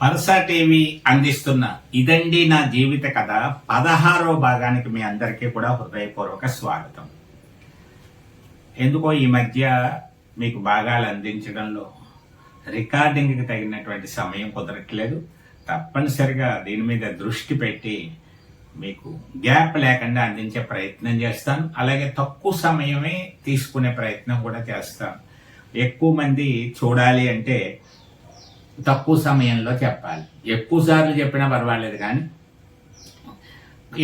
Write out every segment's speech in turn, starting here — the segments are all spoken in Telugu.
పరసా టీవీ అందిస్తున్న ఇదండి నా జీవిత కథ. పదహారో భాగానికి మీ అందరికీ కూడా హృదయపూర్వక స్వాగతం. ఎందుకో ఈ మధ్య మీకు భాగాలు అందించడంలో రికార్డింగ్కి తగినటువంటి సమయం కుదరట్లేదు. తప్పనిసరిగా దీని మీద దృష్టి పెట్టి మీకు గ్యాప్ లేకుండా అందించే ప్రయత్నం చేస్తాను. అలాగే తక్కువ సమయమే తీసుకునే ప్రయత్నం కూడా చేస్తాను. ఎక్కువ మంది చూడాలి అంటే తక్కువ సమయంలో చెప్పాలి. ఎక్కువ సార్లు చెప్పినా పర్వాలేదు కానీ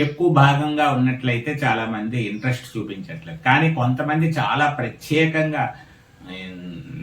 ఎక్కువ భాగంగా ఉన్నట్లయితే చాలామంది ఇంట్రెస్ట్ చూపించట్లేదు. కానీ కొంతమంది చాలా ప్రత్యేకంగా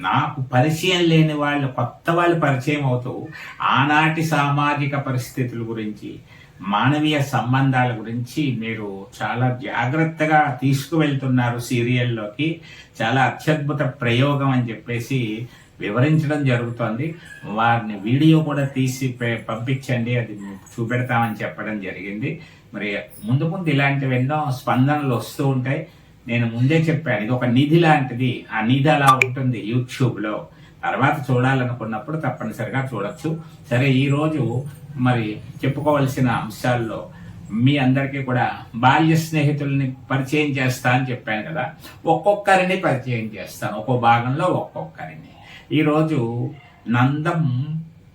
నాకు పరిచయం లేని వాళ్ళు కొత్త వాళ్ళు పరిచయం అవుతూ ఆనాటి సామాజిక పరిస్థితుల గురించి మానవీయ సంబంధాల గురించి మీరు చాలా జాగ్రత్తగా తీసుకువెళ్తున్నారు సీరియల్లోకి. చాలా అత్యద్భుత ప్రయోగం అని చెప్పేసి వివరించడం జరుగుతోంది. వారిని వీడియో కూడా తీసి పంపించండి. అది చూపెడతామని చెప్పడం జరిగింది. మరి ముందు ముందు ఇలాంటివి ఎన్నో స్పందనలు వస్తూ ఉంటాయి. నేను ముందే చెప్పాను ఇది ఒక నిధి లాంటిది. ఆ నిధి అలా ఉంటుంది యూట్యూబ్లో. తర్వాత చూడాలనుకున్నప్పుడు తప్పనిసరిగా చూడొచ్చు. సరే ఈరోజు మరి చెప్పుకోవలసిన అంశాల్లో మీ అందరికీ కూడా బాల్య స్నేహితుల్ని పరిచయం చేస్తా అని చెప్పాను కదా. ఒక్కొక్కరిని పరిచయం చేస్తాను. ఒక్కో భాగంలో ఒక్కొక్కరిని. ఈరోజు నందం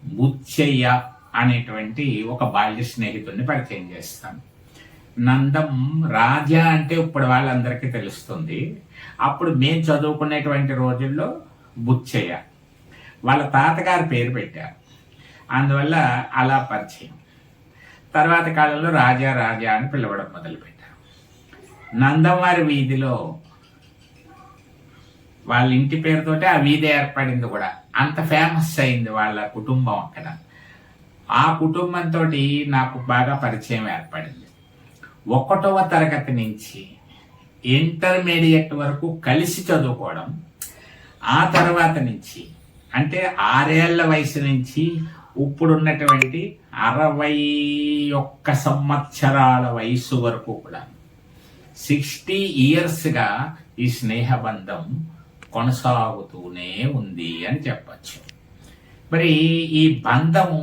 బుచ్చయ్య అనేటువంటి ఒక బాల్య స్నేహితుడిని పరిచయం చేస్తాను. నందం రాజా అంటే ఇప్పుడు వాళ్ళందరికీ తెలుస్తుంది. అప్పుడు మేము చదువుకునేటువంటి రోజుల్లో బుచ్చయ్య. వాళ్ళ తాతగారు పేరు పెట్టారు. అందువల్ల అలా పరిచయం. తర్వాత కాలంలో రాజా రాజా అని పిలవడం మొదలుపెట్టారు. నందవారి వీధిలో వాళ్ళ ఇంటి పేరుతోటే ఆ వీధి ఏర్పడింది కూడా. అంత ఫేమస్ అయింది వాళ్ళ కుటుంబం అక్కడ. ఆ కుటుంబంతో నాకు బాగా పరిచయం ఏర్పడింది. ఒకటవ తరగతి నుంచి ఇంటర్మీడియట్ వరకు కలిసి చదువుకోవడం. ఆ తర్వాత నుంచి అంటే ఆరేళ్ళ వయసు నుంచి ఇప్పుడున్నటువంటి అరవై ఒక్క సంవత్సరాల వయసు వరకు కూడా సిక్స్టీ ఇయర్స్గా ఈ స్నేహబంధం కొనసాగుతూనే ఉంది అని చెప్పచ్చు. మరి ఈ బంధము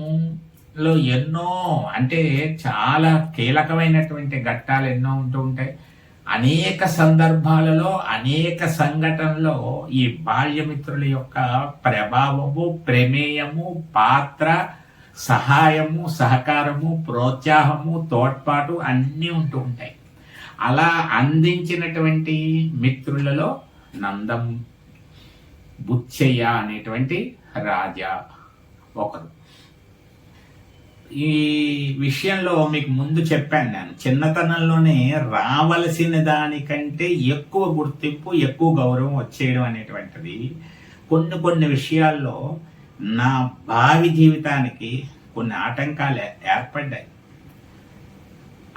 లో ఎన్నో అంటే చాలా కీలకమైనటువంటి ఘట్టాలు ఎన్నో ఉంటూ ఉంటాయి. అనేక సందర్భాలలో అనేక సంఘటనలో ఈ బాల్యమిత్రుల యొక్క ప్రభావము ప్రమేయము పాత్ర సహాయము సహకారము ప్రోత్సాహము తోడ్పాటు అన్నీ ఉంటూ ఉంటాయి. అలా అందించినటువంటి మిత్రులలో నందం బుచ్చయ్య అనేటువంటి రాజా ఒకరు. ఈ విషయంలో మీకు ముందు చెప్పాను నేను. చిన్నతనంలోనే రావలసిన దానికంటే ఎక్కువ గుర్తింపు ఎక్కువ గౌరవం వచ్చేయడం అనేటువంటిది. కొన్ని కొన్ని విషయాల్లో నా భావి జీవితానికి కొన్ని ఆటంకాలు ఏర్పడ్డాయి.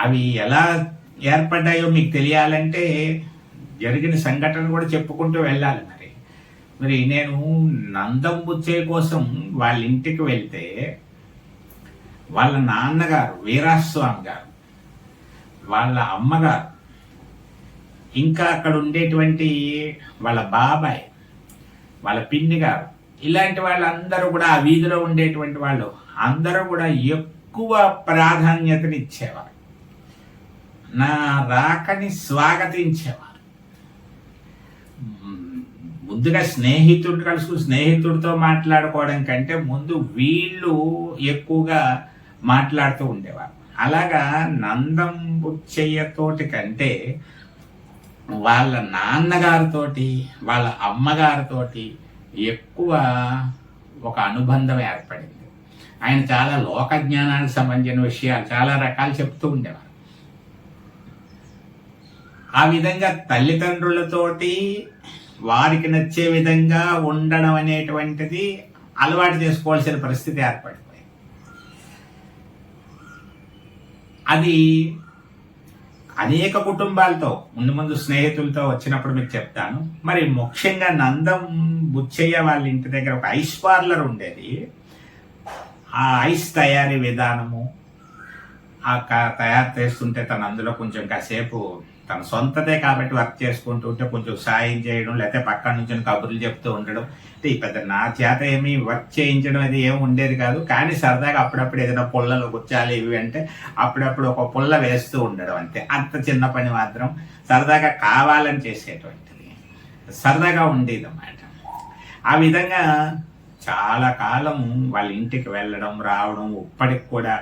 అవి ఎలా ఏర్పడ్డాయో మీకు తెలియాలంటే జరిగిన సంఘటన కూడా చెప్పుకుంటూ వెళ్ళాలి మరి. మరి నేను నందం బుచ్చే కోసం వాళ్ళ ఇంటికి వెళ్తే వాళ్ళ నాన్నగారు వీరాస్వామి గారు వాళ్ళ అమ్మగారు ఇంకా అక్కడ ఉండేటువంటి వాళ్ళ బాబాయ్ వాళ్ళ పిన్ని గారు ఇలాంటి వాళ్ళందరూ కూడా ఆ వీధిలో ఉండేటువంటి వాళ్ళు అందరూ కూడా ఎక్కువ ప్రాధాన్యతని ఇచ్చేవారు. నా రాకని స్వాగతించేవారు. ముందుగా స్నేహితుడు కలుసు స్నేహితుడితో మాట్లాడుకోవడం కంటే ముందు వీళ్ళు ఎక్కువగా మాట్లాడుతూ ఉండేవారు. అలాగా నందం బుచ్చయ్యతోటి కంటే వాళ్ళ నాన్నగారితోటి వాళ్ళ అమ్మగారితోటి ఎక్కువ ఒక అనుబంధం ఏర్పడింది. ఆయన చాలా లోక జ్ఞానానికి సంబంధించిన విషయాలు చాలా రకాలు చెప్తూ ఉండేవారు. ఆ విధంగా తల్లిదండ్రులతోటి వారికి నచ్చే విధంగా ఉండడం అనేటువంటిది అలవాటు చేసుకోవాల్సిన పరిస్థితి ఏర్పడింది. అది అనేక కుటుంబాలతో ముందు ముందు స్నేహితులతో వచ్చినప్పుడు మీకు చెప్తాను. మరి ముఖ్యంగా నందం బుచ్చయ్య వాళ్ళ ఇంటి దగ్గర ఒక ఐస్ పార్లర్ ఉండేది. ఆ ఐస్ తయారీ విధానము ఆ క- తయారు చేస్తుంటే తను అందులో కొంచెం కాసేపు తన సొంతదే కాబట్టి వర్క్ చేసుకుంటూ ఉంటే కొంచెం సాయం చేయడం లేకపోతే పక్కన నుంచి కబుర్లు చెప్తూ ఉండడం. అంటే ఈ పెద్ద నా చేత ఏమి వర్క్ చేయించడం అది ఏమి ఉండేది కాదు. కానీ సరదాగా అప్పుడప్పుడు ఏదైనా పుల్లలు గుచ్చాలి ఇవి అంటే అప్పుడప్పుడు ఒక పుల్ల వేస్తూ ఉండడం అంతే. అంత చిన్న పని మాత్రం సరదాగా కావాలని చేసేటువంటిది. సరదాగా ఉండేది అన్నమాట. ఆ విధంగా చాలా కాలం వాళ్ళ ఇంటికి వెళ్ళడం రావడం ఇప్పటికి కూడా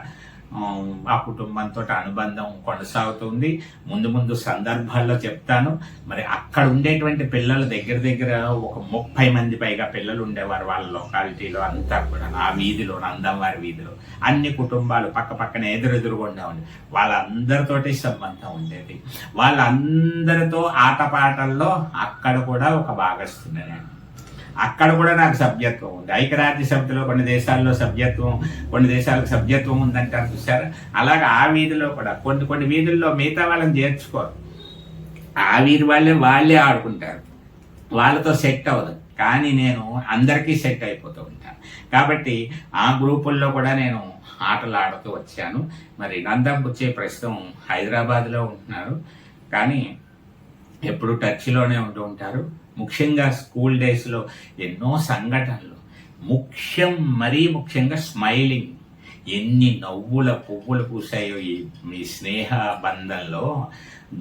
ఆ, కుటుంబంతో అనుబంధం కొనసాగుతుంది. ముందు ముందు సందర్భాల్లో చెప్తాను. మరి అక్కడ ఉండేటువంటి పిల్లల దగ్గర దగ్గర ఒక ముప్పై మంది పైగా పిల్లలు ఉండేవారు వాళ్ళ లొకాలిటీలో అంతా కూడా ఆ వీధిలో నందంవారి వీధిలో. అన్ని కుటుంబాలు పక్క పక్కన ఎదురెదురుగుండా ఉండి వాళ్ళందరితోటి సంబంధం ఉండేది. వాళ్ళందరితో ఆటపాటల్లో అక్కడ కూడా ఒక భాగస్తుంది నేను అక్కడ కూడా నాకు సభ్యత్వం ఉంది. ఐక్యరాజ్య సమితిలో కొన్ని దేశాల్లో సభ్యత్వం కొన్ని దేశాలకు సభ్యత్వం ఉందంటారు చూసారా? అలాగే ఆ వీధిలో కూడా కొన్ని కొన్ని వీధుల్లో మిగతా వాళ్ళని చేర్చుకోరు. ఆ వీధి వాళ్ళే వాళ్ళే ఆడుకుంటారు. వాళ్ళతో సెట్ అవ్వదు. కానీ నేను అందరికీ సెట్ అయిపోతూ ఉంటాను. కాబట్టి ఆ గ్రూపుల్లో కూడా నేను ఆటలు ఆడుతూ వచ్చాను. మరి నందం వచ్చే ప్రస్తుతం హైదరాబాద్లో ఉంటున్నారు. కానీ ఎప్పుడు టచ్లోనే ఉంటూ ఉంటారు. ముఖ్యంగా స్కూల్ డేస్లో ఎన్నో సంఘటనలు. ముఖ్యం మరీ ముఖ్యంగా స్మైలింగ్. ఎన్ని నవ్వుల పువ్వులు పూసాయో ఈ మీ స్నేహ బంధంలో.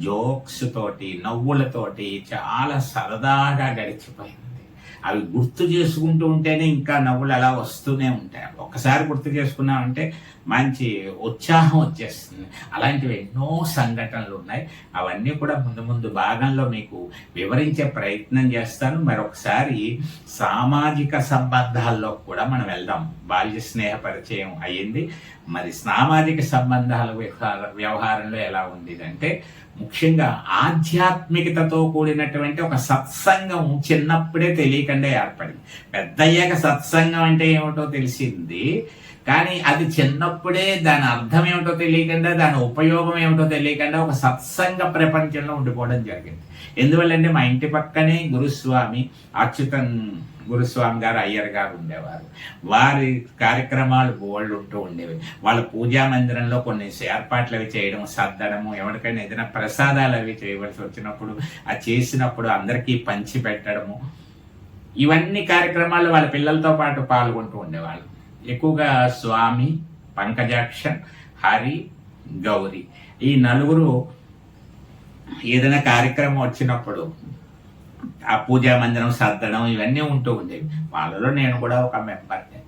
జోక్స్ తోటి నవ్వులతోటి చాలా సరదాగా గడిచిపోయింది. అవి గుర్తు చేసుకుంటూ ఉంటేనే ఇంకా నవ్వులు అలా వస్తూనే ఉంటాయి. ఒక్కసారి గుర్తు చేసుకున్నామంటే మంచి ఉత్సాహం వచ్చేస్తుంది. అలాంటివి ఎన్నో సంఘటనలు ఉన్నాయి. అవన్నీ కూడా ముందు ముందు భాగంలో మీకు వివరించే ప్రయత్నం చేస్తాను. మరొకసారి సామాజిక సంబంధాల్లో కూడా మనం వెళ్దాం. బాల్య స్నేహ పరిచయం అయ్యింది. మరి సామాజిక సంబంధాల వ్యవహార వ్యవహారంలో ఎలా ఉంది అంటే ముఖ్యంగా ఆధ్యాత్మికతతో కూడినటువంటి ఒక సత్సంగం చిన్నప్పుడే తెలియకుండా ఏర్పడింది. పెద్దయ్యాక సత్సంగం అంటే ఏమిటో తెలిసింది. కానీ అది చిన్నప్పుడే దాని అర్థం ఏమిటో తెలియకుండా దాని ఉపయోగం ఏమిటో తెలియకుండా ఒక సత్సంగ ప్రపంచంలో ఉండిపోవడం జరిగింది. ఎందువల్లంటే మా ఇంటి పక్కనే గురుస్వామి అచ్యుతన్ గురుస్వామి గారు అయ్యర్ గారు ఉండేవారు. వారి కార్యక్రమాలు బోళ్ళు ఉంటూ ఉండేవి. వాళ్ళ పూజా మందిరంలో కొన్ని ఏర్పాట్లు అవి చేయడం సర్దడము ఎవరికైనా ఏదైనా ప్రసాదాలు అవి చేయవలసి వచ్చినప్పుడు అది చేసినప్పుడు అందరికీ పంచి పెట్టడము. ఇవన్నీ కార్యక్రమాలు వాళ్ళ పిల్లలతో పాటు పాల్గొంటూ ఉండేవాళ్ళు. ఎక్కువగా స్వామి పంకజాక్ష హరి గౌరి. ఈ నలుగురు ఏదైనా కార్యక్రమం వచ్చినప్పుడు ఆ పూజా మందిరం సర్దడం ఇవన్నీ ఉంటూ ఉండేవి. వాళ్ళలో నేను కూడా ఒక మెంబర్ని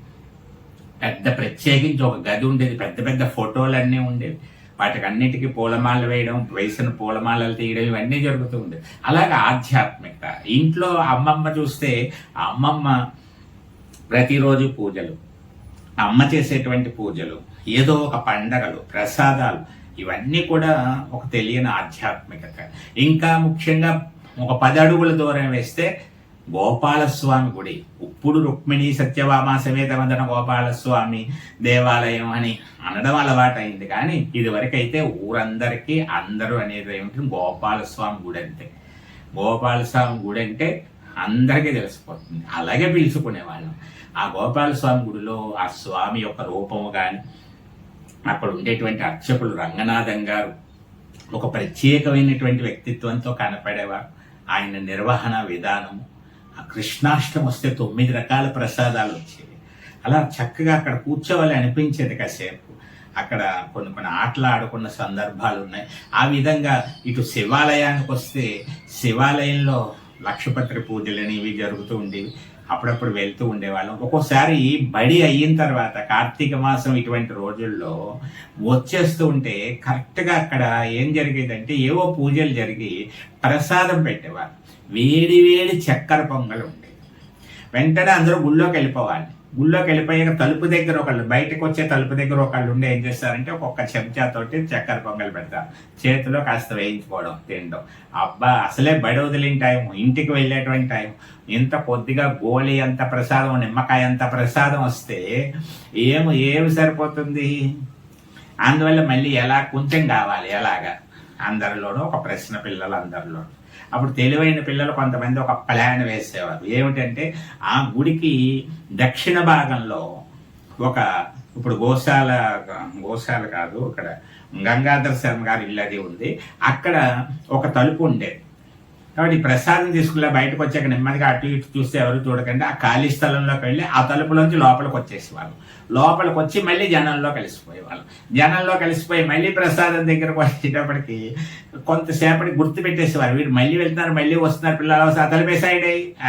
పెద్ద ప్రత్యేకించి ఒక గది ఉండేది. పెద్ద పెద్ద ఫోటోలు అన్నీ ఉండేవి. వాటికి అన్నిటికీ పూలమాలలు వేయడం వేసిన పూలమాలలు తీయడం ఇవన్నీ జరుగుతూ ఉండేది అలాగే ఆధ్యాత్మికత. ఇంట్లో అమ్మమ్మ చూస్తే అమ్మమ్మ ప్రతిరోజు పూజలు అమ్మ చేసేటువంటి పూజలు ఏదో ఒక పండగలు ప్రసాదాలు ఇవన్నీ కూడా ఒక తెలియని ఆధ్యాత్మికత. ఇంకా ముఖ్యంగా ఒక పది అడుగుల దూరం వేస్తే గోపాలస్వామి గుడి. ఇప్పుడు రుక్మిణి సత్యభామ సమేత వందన గోపాలస్వామి దేవాలయం అని అనడం అలవాటైంది. కానీ ఇదివరకైతే ఊరందరికీ అందరూ అనేది ఏమిటి గోపాలస్వామి గుడి అంతే. గోపాలస్వామి గుడి అంటే అందరికీ తెలిసిపోతుంది. అలాగే పిలుచుకునేవాళ్ళం. ఆ గోపాలస్వామి గుడిలో ఆ స్వామి యొక్క రూపము కానీ అక్కడ ఉండేటువంటి అర్చకులు రంగనాథం గారు ఒక ప్రత్యేకమైనటువంటి వ్యక్తిత్వంతో కనపడేవారు. ఆయన నిర్వహణ విధానము ఆ కృష్ణాష్టమి వస్తే తొమ్మిది రకాల ప్రసాదాలు వచ్చేవి. అలా చక్కగా అక్కడ కూర్చోవాలి అనిపించేది కాసేపు. అక్కడ కొన్ని కొన్ని ఆటలు ఆడుకున్న సందర్భాలు ఉన్నాయి. ఆ విధంగా ఇటు శివాలయానికి వస్తే శివాలయంలో లక్షపత్రి పూజలని ఇవి జరుగుతూ ఉండేవి. అప్పుడప్పుడు వెళ్తూ ఉండేవాళ్ళం. ఒక్కోసారి బడి అయిన తర్వాత కార్తీక మాసం ఇటువంటి రోజుల్లో వచ్చేస్తూ ఉంటే కరెక్ట్గా అక్కడ ఏం జరిగేదంటే ఏవో పూజలు జరిగి ప్రసాదం పెట్టేవారు వేడి వేడి చక్కెర పొంగలు ఉండేది వెంటనే అందరూ గుళ్ళోకి వెళ్ళిపోవాలి గుళ్ళోకి వెళ్ళిపోయాక తలుపు దగ్గర ఒకళ్ళు బయటకు వచ్చే తలుపు దగ్గర ఒకళ్ళు ఉండి ఏం చేస్తారంటే ఒక్కొక్క చెంచాతోటి చక్కెర పొంగల్ పెడతారు. చేతిలో కాస్త వేయించుకోవడం తినడం. అబ్బా అసలే బడి వదిలిన టైం ఇంటికి వెళ్ళేటువంటి టైం. ఇంత కొద్దిగా గోళీ అంత ప్రసాదం నిమ్మకాయ అంత ప్రసాదం వస్తే ఏమి ఏమి సరిపోతుంది? అందువల్ల మళ్ళీ ఎలా కొంచెం కావాలి ఎలాగా? అందరిలోనూ ఒక ప్రశ్న పిల్లలు అందరిలోనూ అప్పుడు తెలివైన పిల్లలు కొంతమంది ఒక ప్లాన్ వేసేవారు. ఏమిటంటే ఆ గుడికి దక్షిణ భాగంలో ఒక ఇప్పుడు గోశాల గోశాల కాదు అక్కడ గంగాధర శర్మ గారి ఇల్లు అది ఉంది. అక్కడ ఒక తలుపు ఉండేది. కాబట్టి ప్రసాదం తీసుకునే బయటకు వచ్చాక నెమ్మదిగా అటు ఇటు చూస్తే ఎవరు చూడకండి. ఆ ఖాళీ స్థలంలోకి వెళ్ళి ఆ తలుపులోంచి లోపలికి వచ్చేసేవాళ్ళం. లోపలికి వచ్చి మళ్ళీ జనంలో కలిసిపోయేవాళ్ళు. జనంలో కలిసిపోయి మళ్ళీ ప్రసాదం దగ్గరకు వచ్చేటప్పటికి కొంతసేపటికి గుర్తు పెట్టేసేవారు. వీడు మళ్ళీ వెళ్తున్నారు మళ్ళీ వస్తున్నారు పిల్లలు వస్తారు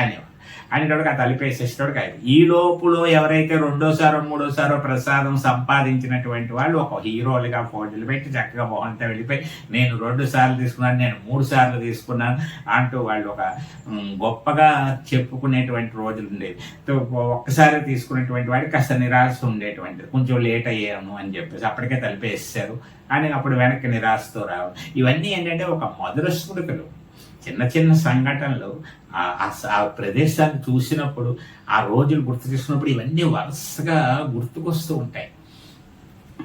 అనేవారు అనేటోడికి ఆ తలిపేసేటోడికి అయింది ఈ లోపులో ఎవరైతే రెండోసారో మూడోసారో ప్రసాదం సంపాదించినటువంటి వాళ్ళు ఒక హీరోలుగా ఫోటోలు పెట్టి చక్కగా బాగుంటే వెళ్ళిపోయి నేను రెండు సార్లు తీసుకున్నాను నేను మూడు సార్లు తీసుకున్నాను అంటూ వాళ్ళు ఒక గొప్పగా చెప్పుకునేటువంటి రోజులు ఉండేవి. ఒక్కసారి తీసుకునేటువంటి వాడికి కాస్త నిరాశ ఉండేటువంటిది. కొంచెం లేట్ అయ్యాను అని చెప్పేసి అప్పటికే తలిపేసేసారు అని అప్పుడు వెనక్కి నిరాశతో రావు ఇవన్నీ ఏంటంటే ఒక మధుర స్మృతులు చిన్న చిన్న సంఘటనలు ఆ- స- ఆ ప్రదేశాన్ని చూసినప్పుడు ఆ రోజులు గుర్తు చేసుకున్నప్పుడు ఇవన్నీ వరుసగా గుర్తుకొస్తూ ఉంటాయి.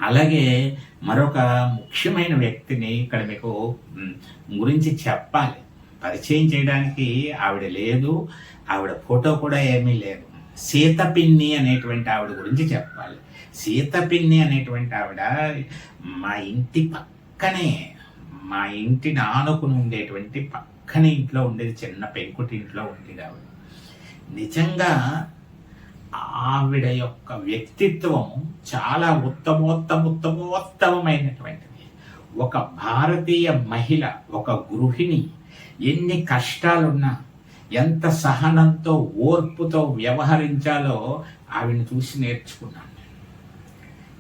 అలాగే మరొక ముఖ్యమైన వ్యక్తిని ఇక్కడ మీకు గురించి చెప్పాలి. పరిచయం చేయడానికి ఆవిడ లేదు ఆవిడ ఫోటో కూడా ఏమీ లేదు. సీతపిన్ని అనేటువంటి ఆవిడ గురించి చెప్పాలి. సీతపిన్ని అనేటువంటి ఆవిడ మా ఇంటి పక్కనే మా ఇంటిని ఆనుకుని ఉండేటువంటి పక్కనే ఇంట్లో ఉండేది చిన్న పెంకుటి ఇంట్లో ఉండేది ఆవిడ. నిజంగా ఆవిడ యొక్క వ్యక్తిత్వం చాలా ఉత్తమోత్తమ ఒక భారతీయ మహిళ ఒక గృహిణి ఎన్ని కష్టాలున్నా ఎంత సహనంతో ఓర్పుతో వ్యవహరించాలో ఆవిడని చూసి నేర్చుకున్నాను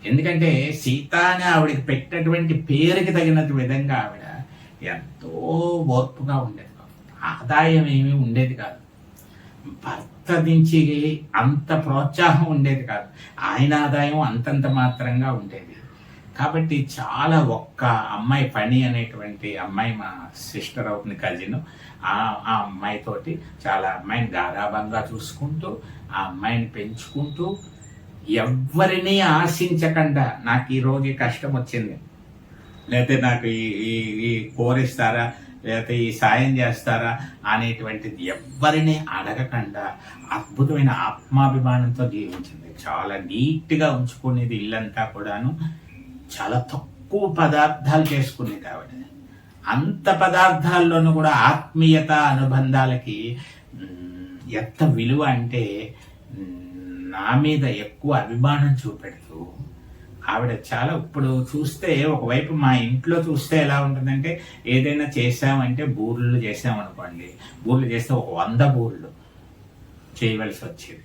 ఎందుకంటే సీత అని ఆవిడకి పెట్టినటువంటి పేరుకి తగినట్టు విధంగా ఆవిడ ఎంతో ఓర్పుగా ఉండేది ఆదాయం ఏమీ ఉండేది కాదు. భర్త నుంచి అంత ప్రోత్సాహం ఉండేది కాదు. ఆయన ఆదాయం అంతంత మాత్రంగా ఉండేది. కాబట్టి చాలా ఒక్క అమ్మాయి పని అనేటువంటి అమ్మాయి మా సిస్టర్ అవుతుంది కజిన్ ఆ ఆ అమ్మాయితోటి చాలా అమ్మాయిని గారాభంగా చూసుకుంటూ ఆ అమ్మాయిని పెంచుకుంటూ ఎవరిని ఆశించకుండా నాకు ఈ రోజు కష్టం వచ్చింది. లేకపోతే నాకు ఈ ఈ కూర కోరిస్తారా లేకపోతే ఈ సాయం చేస్తారా అనేటువంటిది ఎవ్వరిని అడగకుండా అద్భుతమైన ఆత్మాభిమానంతో జీవించింది. చాలా నీట్గా ఉంచుకునేది ఇల్లంతా కూడాను. చాలా తక్కువ పదార్థాలు చేసుకునేది ఆవిడ. అంత పదార్థాల్లోనూ కూడా ఆత్మీయత అనుబంధాలకి ఎంత విలువ అంటే నా మీద ఎక్కువ అభిమానం చూపెడుతూ ఆవిడ చాలా ఇప్పుడు చూస్తే ఒకవైపు మా ఇంట్లో చూస్తే ఎలా ఉంటుందంటే ఏదైనా చేసామంటే బూర్లు చేసామనుకోండి బూర్లు చేస్తే ఒక వంద బూర్లు చేయవలసి వచ్చేది.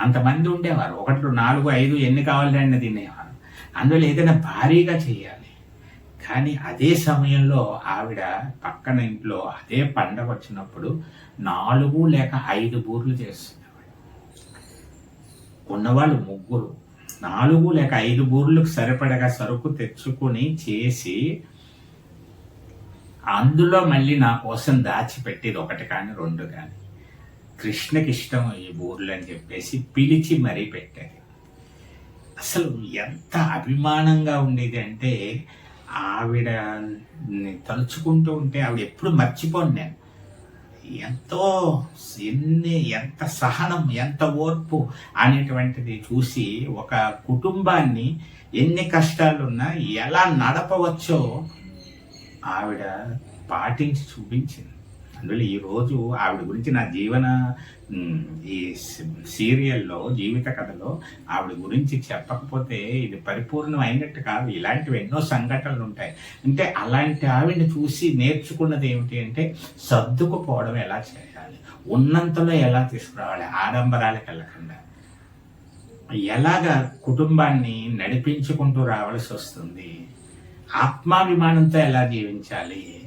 అంతమంది ఉండేవారు. ఒకటి నాలుగు ఐదు ఎన్ని కావాలంటే తినేవారు. అందులో ఏదైనా భారీగా చేయాలి. కానీ అదే సమయంలో ఆవిడ పక్కన ఇంట్లో అదే పండగ వచ్చినప్పుడు నాలుగు లేక ఐదు బూర్లు చేస్తుంది ఉన్నవాళ్ళు ముగ్గురు. నాలుగు లేక ఐదు బూర్లకు సరిపడగా సరుకు తెచ్చుకొని చేసి అందులో మళ్ళీ నా కోసం దాచిపెట్టేది ఒకటి కానీ రెండు కానీ. కృష్ణకి ఇష్టం ఈ బూర్లు అని చెప్పేసి పిలిచి మరీ పెట్టేది. అసలు ఎంత అభిమానంగా ఉండేది అంటే ఆవిడ తలుచుకుంటూ ఉంటే ఆవిడ ఎప్పుడు మర్చిపోను నేను. ఎంతో ఎన్ని ఎంత సహనం ఎంత ఓర్పు అనేటువంటిది చూసి ఒక కుటుంబాన్ని ఎన్ని కష్టాలున్నా ఎలా నడపవచ్చో ఆవిడ పాటించి చూపించింది. అందులో ఈరోజు ఆవిడ గురించి నా జీవన ఈ సీరియల్లో జీవిత కథలో ఆవిడ గురించి చెప్పకపోతే ఇది పరిపూర్ణం అయినట్టు కాదు. ఇలాంటివి ఎన్నో సంఘటనలు ఉంటాయి అంటే అలాంటి ఆవిడని చూసి నేర్చుకున్నది ఏమిటి అంటే సర్దుకుపోవడం ఎలా చేయాలి? ఉన్నంతలో ఎలా తీసుకురావాలి? ఆడంబరాలకు వెళ్ళకుండా. ఎలాగ కుటుంబాన్ని నడిపించుకుంటూ రావాల్సి వస్తుంది? ఆత్మాభిమానంతో ఎలా జీవించాలి?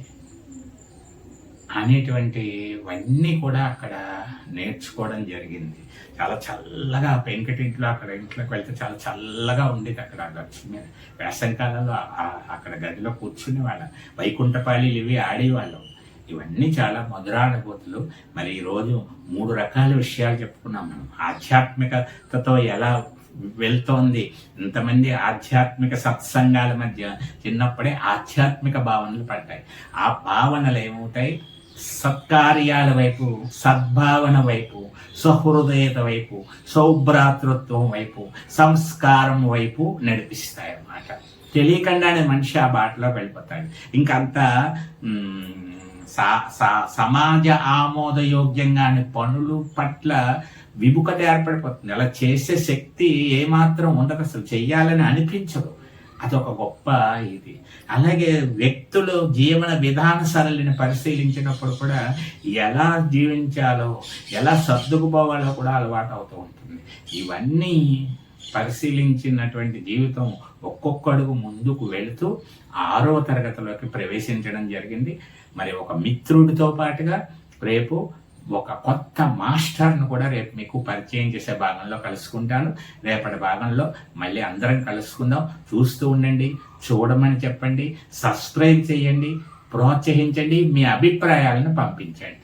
అనేటువంటివన్నీ కూడా అక్కడ నేర్చుకోవడం జరిగింది. చాలా చల్లగా ఆ పెంకటింట్లో అక్కడ ఇంట్లోకి వెళ్తే చాలా చల్లగా ఉండేది అక్కడ. ఆ గచ్చు మీద వేసవికాలంలో అక్కడ గదిలో కూర్చునే వాళ్ళం. వైకుంఠపాళీలు ఇవి ఆడేవాళ్ళం. ఇవన్నీ చాలా మధురానుభూతులు మరి ఈరోజు మూడు రకాల విషయాలు చెప్పుకున్నాం మనం. ఆధ్యాత్మికతతో ఎలా వెళ్తోంది? ఇంతమంది ఆధ్యాత్మిక సత్సంగాల మధ్య చిన్నప్పుడే ఆధ్యాత్మిక భావనలు పడ్డాయి. ఆ భావనలు ఏమవుతాయి? సత్కార్యాల వైపు సద్భావన వైపు సహృదయత వైపు సౌభ్రాతృత్వం వైపు సంస్కారం వైపు నడిపిస్తాయి అన్నమాట తెలియకుండానే మనిషి ఆ బాటలో వెళ్ళిపోతాడు. ఇంకంత మ్, సా- సా- సమాజ ఆమోదయోగ్యంగాని పనులు పట్ల విముఖత ఏర్పడిపోతుంది. అలా చేసే శక్తి ఏమాత్రం ఉండదు. అసలు చెయ్యాలని అనిపించదు. అదొక గొప్ప ఇది. అలాగే వ్యక్తులు జీవన విధాన సరళిని పరిశీలించినప్పుడు కూడా ఎలా జీవించాలో ఎలా సర్దుకుపోవాలో కూడా అలవాటు అవుతూ ఉంటుంది. ఇవన్నీ పరిశీలించినటువంటి జీవితం ఒక్కొక్క అడుగు ముందుకు వెళుతూ ఆరో తరగతిలోకి ప్రవేశించడం జరిగింది. మరి ఒక మిత్రుడితో పాటుగా రేపు ఒక కొత్త మాస్టర్ను కూడా రేపు మీకు పరిచయం చేసే భాగంలో కలుసుకుంటాను. రేపటి భాగంలో మళ్ళీ అందరం కలుసుకుందాం. చూస్తూ ఉండండి చూడమని చెప్పండి సబ్స్క్రైబ్ చేయండి ప్రోత్సహించండి మీ అభిప్రాయాలను పంపించండి.